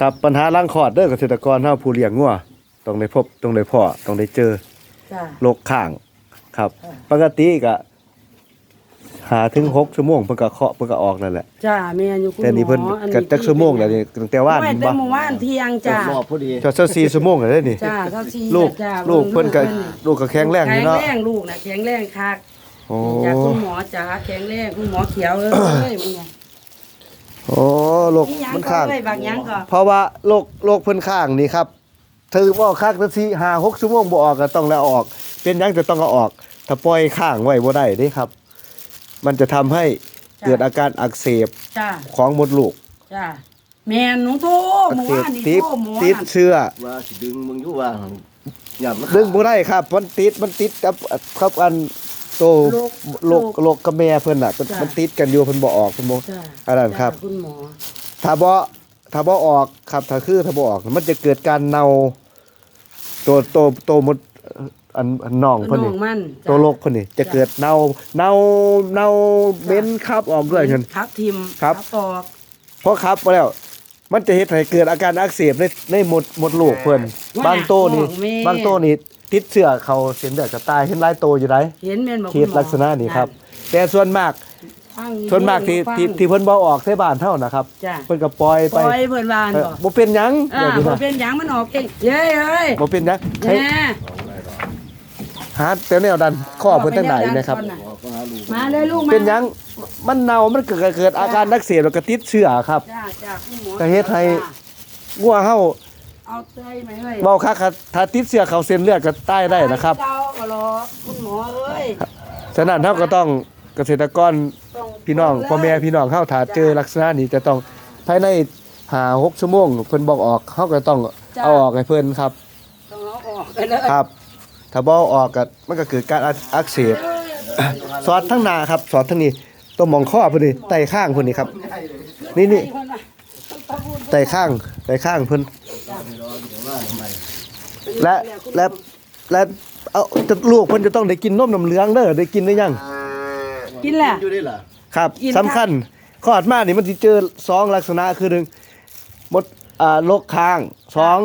ครับปัญหาลังคลอดเด้อเกษตรกรเฮาผู้เลี้ยงงัวต้องได้พบต้องได้พ้อต้องได้เจอจ้าโรคข้าง ครับ อ่า ปกติก็หาถึง6ชั่วโมงเพิ่นก็เคาะเพิ่นก็ออกนั่นแหละจ้าแม่อยู่คุณหมอแต่นี่เพิ่นอัก็จักชั่วโมงแล้วนี่ตั้งแต่ว่านไม่บ่แต่เมื่อวานเที่ยงจ้า รอบพอดี จอดเช้า4ชั่วโมงแล้วเด้อนี่ จ้าเท่าที่ลูกจ้าลูกเพิ่นก็ลูกก็แข็งแรงแข็นี่งเนาะแรงลูกนะแข็งแรงคักโอ้จากคุณหมอจ้าแข็งแรงคุณหมอเขียวเอ้ยมึงไงโอ้ โรคนี่หยังมันก็ข้างเอ้ยบางหยังก็เพราะว่าโรคโรคเพิ่นข้างนี่ครับถือว่าข้างทันทีห้าหกชั่วโมงบ่ออกก็ต้องแล้วออก เป็นหยังจะต้องเอาออก ถ้าปล่อยข้างไว้บ่ได้เด้ครับ มันจะทำให้เกิดอาการอักเสบจ้าของมดลูกจ้าแม่นหนูโทรอักเมื่อเสบวานนี่ติดโทรหมอติดน่ะเชื้อ ว่าสิดึงมึงอยู่ว่าอย่ามาดึงบ่ได้ครับ มันติดมันติดกับกับอัน โตโรคโรคโรคกับแม่เพิ่นน่ะมันจ้ะ มันติดกันอยู่เพิ่นบ่ออกเพิ่นบ่ จ้าอันนั้นครับ จ้าคุณหมอ ถ้าบ่ถ้าบ่ออกครับถ้าคือถ้าบ่ออก มันจะเกิดการเน่าตัวโตโตหมดอันอันน่องเพิ่นน้นี่องมันจ้ะ ตัวโรคเพิ่นนี่จะเกิดเน่าเน่าเน่าเบ้นครับออกด้วยเพิ่น ครับทิมครับปอก เพราะครับมาแล้ว มันจะเฮ็ดให้เกิดอาการอักเสบในในหมดหมดลูกเพิ่นบางโตนี่บางโตนี่ติดเชื้อเขาเส้นเลือดก็ตายเห็นหลายโตอยู่ไดเห็นแม่นบอกเคสลักษณะนี้ครับ แต่ส่วนมากฟังส่วนมากที่ฟังที่ที่เพิ่นบ่ออกใส่บ้านเท่านะครับ จ้ะเพิ่นก็ปล่อยปไปล่อยเพิ่นวานเออบ่บ่เป็นหยังอ่าเดี๋ยวนี้บ่นะเป็นหยังมันออกเองเย้ยเอ้ยบ่เป็นหยังให้แม่หาแต่แนวดันข้อเพิ่นทั้งหลายนะครับบอกว่าลูกมาเลยลูกมาเป็นหยัง มันเน่ามันเกิดเกิดอาการอักเสบแล้วก็ติดเชื้อครับ จ้าจ้าคุณหมอก็เฮ็ดให้งัวเฮาเอาเต้ยไหมเอ้ยเว้าคักครับถ้าติดเชื้อเข้าเส้นเลือดก็ตายได้นะครับ เจ้าก็รอคุณหมอเอ้ยฉะนั้นเฮาก็ต้องเกษตรกรต้องพี่น้องพ่อแม่พี่น้องเฮาถ้าเจอลักษณะนี้จะต้องภายใน5 6ชั่วโมงเพิ่นบอกออกเฮาก็ต้องเอาออกให้เพิ่นครับ ต้องเอาออกไปเลยครับ ถ้าบ่เอาออกก็มันก็เกิดการอักเสบ สอดทั้งหน้าครับ สอดทั้งนี้ ตัวหมองข้อเพิ่นนี่ไตข้างเพิ่นนี่ครับ นี่นี่ไตข้างไตข้างเพิ่นและและและเอาจะลูกเพิ่นจะต้องได้กินนมน้ำเหลืองเด้อได้กินได้ยังกินแหละอยู่ได้ล่ะครับกินสำคัญคลอดมานี่มันสิเจอสองลักษณะคือหนึ่งมดอ่าโรคค้างสอง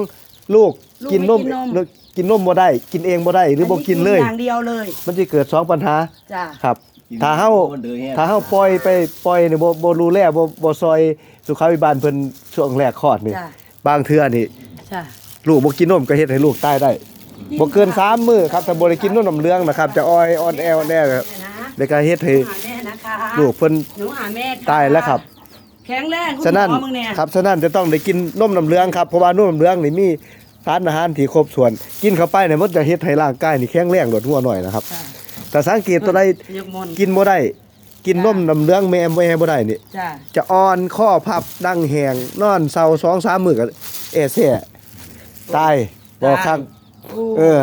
ลูกลูกกินนมไม่กินนมหรือกินนมบ่ได้ กินเองบ่ได้ หรือบ่กินเลยอย่างเดียวเลย มันจะเกิดสองปัญหาจ้าครับ ถ้าเฮาถ้าเฮาปล่อยไปปล่อยนี่บ่บ่รู้แลบ่บ่ซอยสุขาภิบาลเพิ่นช่วงแรกคลอดนี่จ้าบางเทื่อนี่จ้าลูกบ่กินนมก็เฮ็ดให้ลูกตายได้บ่เกินสามมื้อครับถ้าบ่ได้กินนมน้ำเหลืองนะครับ จะอ้อยอ่อนแออ่อนแอครับแม่นะแล้วก็เฮ็ดให้หาแม่นะคะลูกเพิ่นหนูหาแม่ะตายแล้วครับแข็งแรงคุณฉะนั้นหมอมึงเนี่ยครับฉะนั้นจะต้องได้กินนมน้ำเหลืองครับเพราะว่านมน้ำเหลืองนี่มีสารอาหารที่ครบส่วน กินเข้าไปเนี่ยมันจะเฮ็ดให้ร่างกายนี่แข็งแรงโดดหัวหน่อยนะครับจ้า แต่สังเกตตัวใดยกมนต์กินบ่ได้ กินนมน้ำเหลืองแม่แม่บ่ได้นี่จ้าจะอ่อนข้อพับดังแหงนอนเศร้าสองสามมื้อก็เอเซ่ตายบ่คักเออ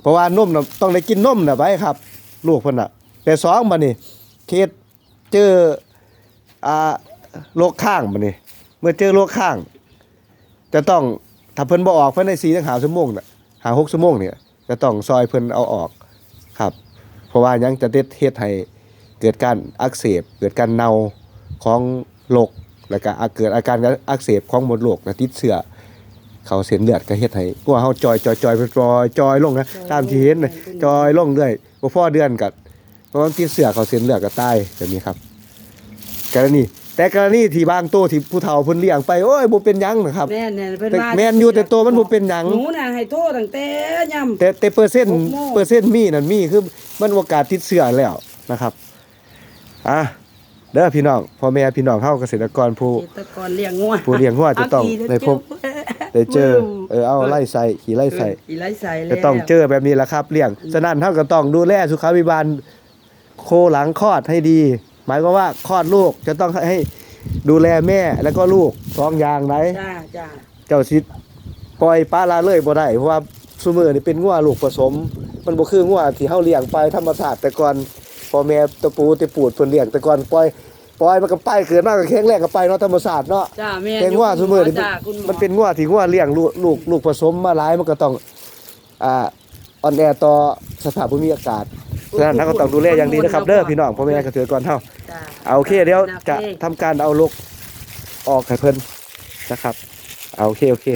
เพราะว่านมน่ะต้องได้กินนมน่ะไว้ครับ ลูกเพิ่นน่ะ แต่สองบัดนี้เคสเจออ่าโรคข้างบัดนี้ เมื่อเจอโรคข้าง จะต้องถ้าเพิ่นบ่ออกภายใน4ถึง5ชั่วโมงน่ะหา6ชั่วโมงเนี่ยจะต้องซอยเพิ่นเอาออก ครับเพราะว่ายังจะเด็ดเฮ็ดให้เกิดการอักเสบ เกิดการเน่าของโรคแล้วก็อาจเกิดอาการอักเสบของมดลูกและติดเชื้อเขาเส้นเลือดก็เฮ็ดให้กลัวเฮาจอยจอยจอยไปจอยจอยลงนะตามที่เห็นนะจอยลงเรื่อยบ่พอเดือนก็เพราะว่าติดเชื้อเขาเส้นเลือดก็ตายแบบนี้ครับกรณี แต่กรณีที่บางโตวที่ผู้เฒ่าเพิ่นเลี้ยงไปโอ้ยบ่เป็นหยังนะครับ แม่นเนี่ยเพิ่นแต่ว่าแม่นอยู่แต่ตัวมันบ่เป็นหยัง หนูน่ะให้โทษตั้งแต่ย่ำแต่แต่เปอร์เซ็นต์หกโมง เปอร์เซ็นต์มีนั่นมีคือมันโอกาสติดเชื้อแล้วนะครับอะเด้อพี่น้องพ่อแม่พี่น้องเฮาเกษตรกรผู้ เกษตรกรเลี้ยงงัวผู้เลี้ยงงัวจะต้องเาขี่ได้พบ ได้เจอเออเอาไล่ใส่ขี่ไล่ใส่ขี่ไล่ใส่แล้วจะต้องเจอแบบนี้แหละครับเลี้ยงฉะนั้นเฮาก็ต้องดูแลสุขาภิบาลโคหลังคลอดให้ดีห มายความว่าคลอดลูกจะต้องให้ดูแลแม่แล้วก็ลูกสองอย่างไหนจ้าจ้าเจ้าสิปล่อยปลาละเลยบ่ได้เพราะว่าซุมื้อนี่เป็นงัวลูกผสม มันบ่คืองัวที่เฮาเลี้ยงไปธรรมชาติแต่ก่อนพ่อแม่ตะปูตะปูดเพิ่นเลี้ยงแต่ก่อนปล่อยปล่อยมันก็ไปเกิดมาก็แข็งแรงก็ไปเนาะธรรมชาติเนาะจ้าแม่แต่งัวซุมื้อนี่จ้าคุณหอมันเป็นงัวที่งัวเลี้ยงลูกลูกลูกผสมมาหลายมันก็ต้องอ่าอ่อนแอต่อสภาพภูมิอากาศ ฉะนั้นเราก็ต้องดูแลอย่างดีนะครับเด้อพี่น้องพ่อแม่เกษตรกรเฮาจ้า เอาโอเคเดี๋ยวจะโอเคทำการเอาลูกออกให้เพิ่นนะครับเอาโอเคโอเค